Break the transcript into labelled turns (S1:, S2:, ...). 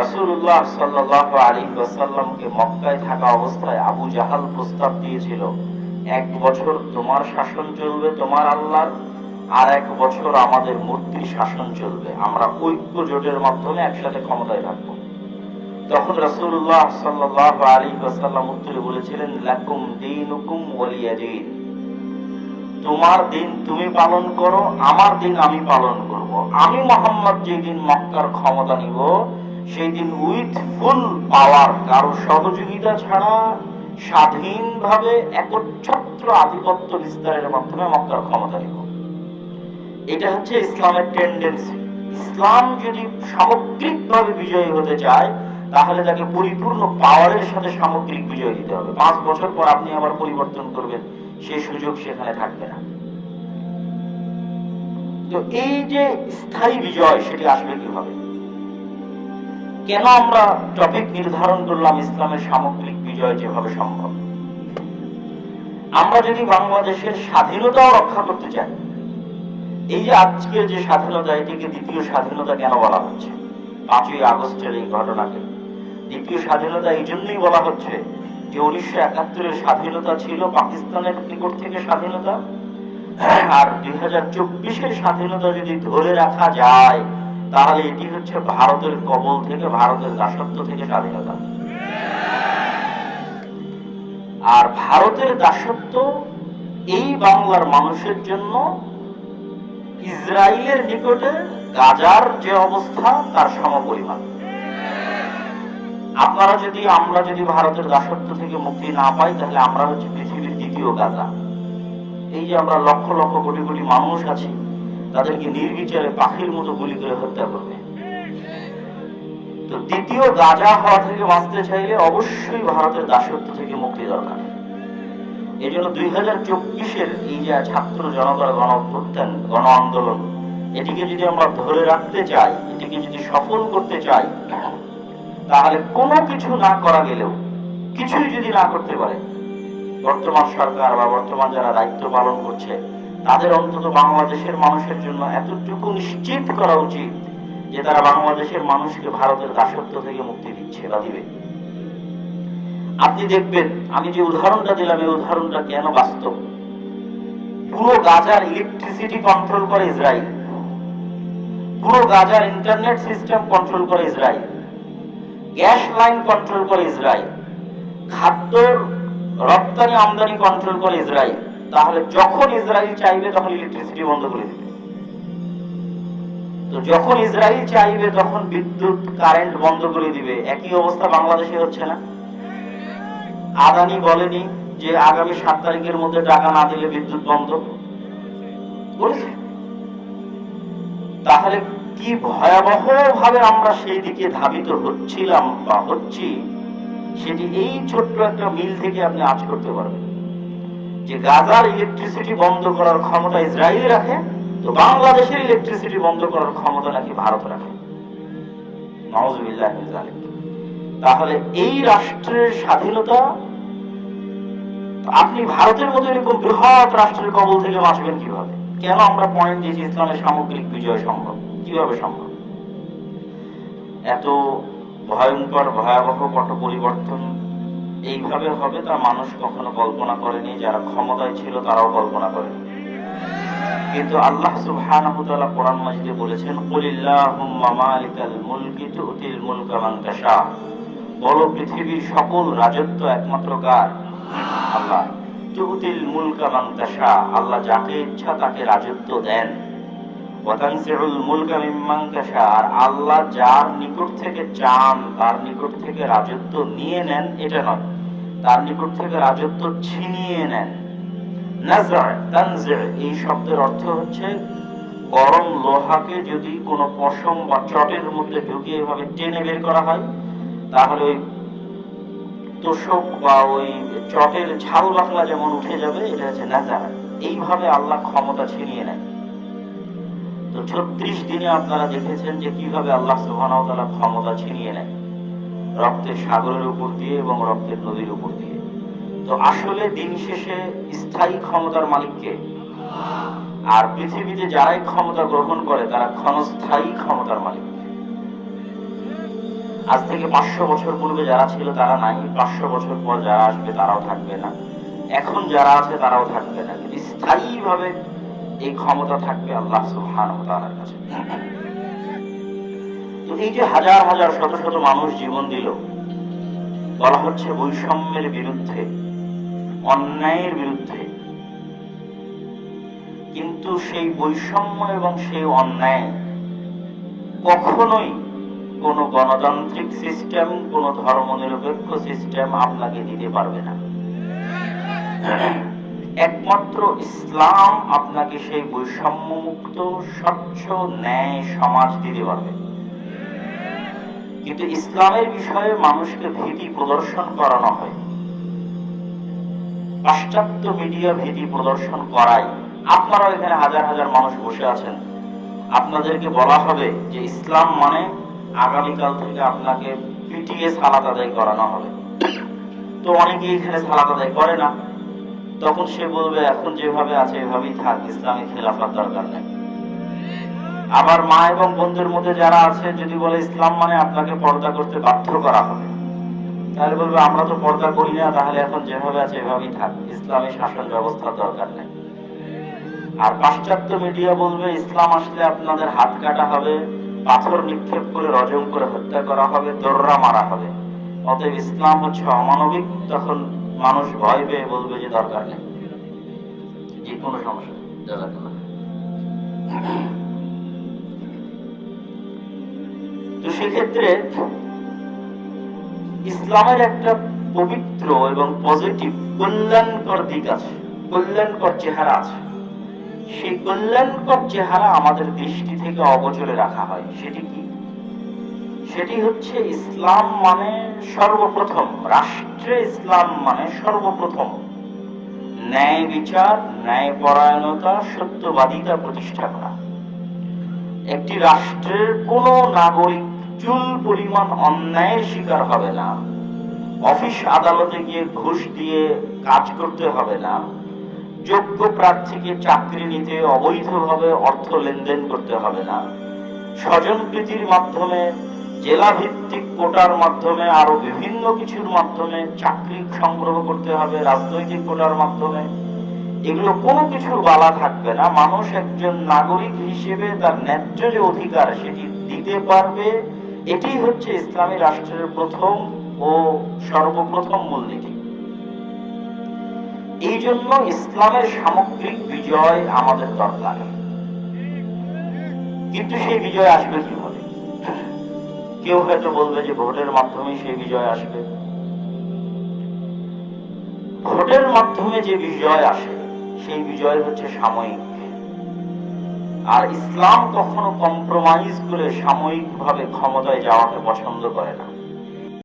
S1: রাসূলুল্লাহ সাল্লাল্লাহু আলাইহি ওয়াসাল্লামকে মক্কায় থাকা অবস্থায় আবু জাহাল প্রস্তাব দিয়েছিল, এক বছর তোমার শাসন চলবে তোমার আল্লাহর, আর এক বছর আমাদের মূর্তির শাসন চলবে। আমরা ঐক্য জোটের মাধ্যমে একসাথে ক্ষমতায় থাকব। তখন রাসূলুল্লাহ সাল্লাল্লাহু আলাইহি ওয়াসাল্লাম উত্তরে বলেছিলেন, লাকুম দীনুকুম ওয়ালিয়া দীন তোমার দিন তুমি পালন করো, আমার দিন আমি পালন করব। আমি মোহাম্মদ যেদিন মক্কার ক্ষমতা নিব সেই দিন উইথ ফুল পাওয়ার কারও সহযোগিতা ছাড়া স্বাধীনভাবে একচ্ছত্র আধিপত্য বিস্তারের মাধ্যমে মক্কার ক্ষমতা নিব এটা হচ্ছে ইসলামের টেন্ডেন্সি ইসলাম যদি সামগ্রিকভাবে বিজয়ী হতে চায়, তাহলে তাকে পরিপূর্ণ পাওয়ারের সাথে সামগ্রিক বিজয় দিতে হবে। পাঁচ বছর পর আপনি আবার পরিবর্তন করবেন সেই সুযোগ সেখানে থাকবে না। তো এই যে স্থায়ী বিজয়, সেটি আসবে কীভাবে? কেন আমরা টপিক নির্ধারণ করলাম ইসলামের সামগ্রিক বিজয় যেভাবে সম্ভব? আমরা যদি বাংলাদেশের স্বাধীনতাও রক্ষা করতে চাই, এই যে আজকের যে স্বাধীনতা, এটিকে দ্বিতীয় স্বাধীনতা কেন বলা হচ্ছে? পাঁচই আগস্টের এই ঘটনাকে। দ্বিতীয় স্বাধীনতা এই জন্যই বলা হচ্ছে যে উনিশশো একাত্তরের স্বাধীনতা ছিল পাকিস্তানের নিকট থেকে স্বাধীনতা। আর দুই হাজার চব্বিশের স্বাধীনতা যদি ধরে রাখা যায় তাহলে এটি হচ্ছে ভারতের কবল থেকে, ভারতের দাসত্ব থেকে স্বাধীনতা। আর ভারতের দাসত্ব এই বাংলার মানুষের জন্য ইসরায়েলের নিকটে গাজার যে অবস্থা, তার সমপরিমাণ। আপনারা যদি, আমরা যদি ভারতের দাসত্ব থেকে মুক্তি না পাই, তাহলে আমরা হচ্ছে পৃথিবীর দ্বিতীয় গাজা। এই যে আমরা লক্ষ লক্ষ কোটি কোটি মানুষ আছি তাদেরকে নির্বিচারে পাখির মতো গুলি করে হত্যা করবে। তো দ্বিতীয় গাজা হওয়া থেকে বাঁচতে চাইলে অবশ্যই ভারতের দাসত্ব থেকে মুক্তি দরকার। এই জন্য দুই হাজার চব্বিশের এই যে ছাত্র জনতার গণ অভ্যুত্থান, গণ আন্দোলন, এটিকে যদি আমরা ধরে রাখতে চাই, এটিকে যদি সফল করতে চাই, তাহলে কোনো কিছু না করা গেলেও কিছুই যদি না করতে পারে, বর্তমান সরকার বা বর্তমান যারা দায়িত্ব পালন করছে তাদের অন্তত বাংলাদেশের মানুষের জন্য এতটুকু নিশ্চিত করা উচিত যে তারা বাংলাদেশের মানুষকে ভারতের দাসত্ব থেকে মুক্তি দিচ্ছে বা দিবে। আপনি দেখবেন, আমি যে উদাহরণটা দিলাম, এই উদাহরণটা কেন বাস্তব? পুরো গাজার ইলেকট্রিসিটি কন্ট্রোল করে ইসরায়েল। পুরো গাজার ইন্টারনেট সিস্টেম কন্ট্রোল করে ইসরায়েল। গ্যাস লাইন কন্ট্রোল করে ইসরায়েল। খাদ্য রপ্তানি আমদানি কন্ট্রোল করে ইসরায়েল। তাহলে যখন ইসরায়েল চাইবে তখন ইলেকট্রিসিটি বন্ধ করে দিবে। তো যখন ইসরায়েল চাইবে তখন বিদ্যুৎ কারেন্ট বন্ধ করে দিবে। একই অবস্থা বাংলাদেশে হচ্ছে না। আদানি বলেনি যে আগামী সাত তারিখের মধ্যে টাকা না দিলে বিদ্যুৎ বন্ধ। বলেছে। তাহলে কি ভয়াবহ ভাবে আমরা সেই দিকে ধাবিত হচ্ছিলাম বা হচ্ছি, সেটি এই ছোট্ট একটা মিল থেকে আপনি আজ করতে পারবেন। যে গাজার ইলেকট্রিসিটি বন্ধ করার ক্ষমতা ইসরায়েল রাখে, তো বাংলাদেশের ইলেকট্রিসিটি বন্ধ করার ক্ষমতা নাকি ভারত রাখে। তাহলে এই রাষ্ট্রের স্বাধীনতা, আপনি ভারতের মতো এরকম বৃহৎ রাষ্ট্রের কবল থেকে বাঁচবেন কীভাবে? কেন আমরা পয়েন্ট দিয়েছি ইসলামের সামগ্রিক বিজয় সম্ভব? কীভাবে সম্ভব? এত ভয়ঙ্কর, ভয়াবহ পট পরিবর্তন এইভাবে হবে তা মানুষ কখনো কল্পনা করেনি, যারা ক্ষমতায় ছিল তারাও কল্পনা করেনি। কিন্তু আল্লাহ সুবহানাহু তাআলা কোরআন মাজিদে বলেছেন কুলিল্লাহুম্মা মালিকাল মুলকি তুতিল মুলকা মান তাশা। বলো, পৃথিবীর সকল রাজত্ব একমাত্র কার? আল্লাহ। তুতিল মুলকা মান তাশা। আল্লাহ যাকে ইচ্ছা তাকে রাজত্ব দেন। ওয়াতানসিউল মুলকা মিম্মান তাশা। আর আল্লাহ যার নিকট থেকে চান, তার নিকট থেকে রাজত্ব নিয়ে নেন, এটা নয়। তার নিকট থেকে রাজত্ব ছিনিয়ে নেন। এই শব্দের অর্থ হচ্ছে, গরম লোহাকে যদি কোনো পশম বা চটের মধ্যে ঢুকিয়ে এভাবে টেনে বের করা হয়, তাহলে তোষক বা ওই চটের ঝাল বাকলা যেমন উঠে যাবে, এটা হচ্ছে নাজার এইভাবে আল্লাহ ক্ষমতা ছিনিয়ে নেয় তো ছত্রিশ দিনে আপনারা দেখেছেন যে কীভাবে আল্লাহ তাআলা ক্ষমতা ছিনিয়ে নেয় রক্তের সাগরের উপর দিয়ে এবং রক্তের নদীর উপর দিয়ে। তো আসলে দিন শেষে স্থায়ী ক্ষমতার মালিককে? আর পৃথিবীতে যারাই ক্ষমতা গ্রহণ করে, তারা ক্ষণস্থায়ী ক্ষমতার মালিক। আজ থেকে পাঁচশো বছর পূর্বে যারা ছিল, তারা নাই। পাঁচশো বছর পর যারা আসবে, তারাও থাকবে না। এখন যারা আছে, তারাও থাকবে না। কিন্তু স্থায়ীভাবে এই ক্ষমতা থাকবে আল্লাহ ওয়া কাছে। তো এই যে হাজার হাজার শত শত মানুষ জীবন দিল, বলা হচ্ছে বৈষম্যের বিরুদ্ধে, অন্যায়ের বিরুদ্ধে। কিন্তু সেই বৈষম্য এবং সেই অন্যায় কখনোই কোন গণতান্ত্রিক সিস্টেম কোন ধর্মনিরপেক্ষ সিস্টেম আপনাকে দিতে পারবে না। একমাত্র ইসলাম আপনাকে সেই বৈষম্য মুক্ত স্বচ্ছ, ন্যায় সমাজ দিতে পারবে। কিন্তু ইসলামের বিষয়ে মানুষকে ভীতি প্রদর্শন করানো হয়। পাশ্চাত্য মিডিয়া ভীতি প্রদর্শন করায়। আপনারা এখানে হাজার হাজার মানুষ বসে আছেন। আপনাদেরকে বলা হবে যে ইসলাম মানে আগামীকাল থেকে আপনাকে পিটিএ সালাত আদায় করানো হবে। তো অনেকে এখানে সালাত আদায় করে না। তখন সে বলবে, এখন যেভাবে আছে এভাবেই থাক, ইসলামী খেলাফার দরকার নেই। আবার মা এবং বন্ধুর মধ্যে যারা আছে, যদি বলে ইসলাম মানে আপনাকে পর্দা করতে বাধ্য করা হবে, তাহলে বলবে, আমরা তো পর্দা করি না, তাহলে এখন যেভাবে আছে এভাবেই থাক। ইসলামী শাসন ব্যবস্থার দরকার নেই। আর পাশ্চাত্য মিডিয়া বলবে, ইসলাম আসলে আপনাদের হাত কাটা হবে, পাথর নিক্ষেপ করে রজম করে হত্যা করা হবে, দর্রা মারা হবে। অতএব ইসলাম হচ্ছে অমানবিক। তখন মানুষ ভয় পেয়ে বলবে যে, দরকার নেই। যে কোনো সমস্যা। তো সেক্ষেত্রে ইসলামের একটা পবিত্র এবং পজিটিভ কল্যাণকর দিক আছে, কল্যাণকর চেহারা আছে। সেই কল্যাণকর চেহারা আমাদের দৃষ্টি থেকে অগোচরে রাখা হয়, সেটি কি? সেটি হচ্ছে ইসলাম মানে সর্বপ্রথম, রাষ্ট্রে ইসলাম মানে সর্বপ্রথম। ন্যায় বিচার ন্যায় পরায়ণতা সত্যবাদিতা প্রতিষ্ঠা করা। একটি রাষ্ট্রের কোন নাগরিক চুল পরিমাণ অন্যায়ের শিকার হবে না। অফিস আদালতে গিয়ে ঘুষ দিয়ে কাজ করতে হবে না। যোগ্য প্রার্থীকে চাকরি নিতে অবৈধভাবে অর্থ লেনদেন করতে হবে না। স্বজন প্রীতির মাধ্যমে জেলা ভিত্তিক কোটার মাধ্যমে, আরও বিভিন্ন কিছুর মাধ্যমে চাকরি সংগ্রহ করতে হবে, রাজনৈতিক কোটার মাধ্যমে। এগুলো কোনো কিছুর বালা থাকবে না। মানুষ একজন নাগরিক হিসেবে তার ন্যায্য যে অধিকার সেটি দিতে পারবে এটি হচ্ছে ইসলামী রাষ্ট্রের প্রথম ও সর্বপ্রথম মূলনীতি। এই জন্য ইসলামের সামগ্রিক বিজয় আমাদের দরকার। কিন্তু সেই বিজয় আসবে কীভাবে? কেউ হয়তো বলবে যে ভোটের মাধ্যমে সেই বিজয় আসবে। ভোটের মাধ্যমে যে বিজয় আসে, সেই বিজয় হচ্ছে সাময়িক। আর ইসলাম কখনো কম্প্রোমাইজ করে সাময়িকভাবে ক্ষমতায় যাওয়াকে পছন্দ করে না।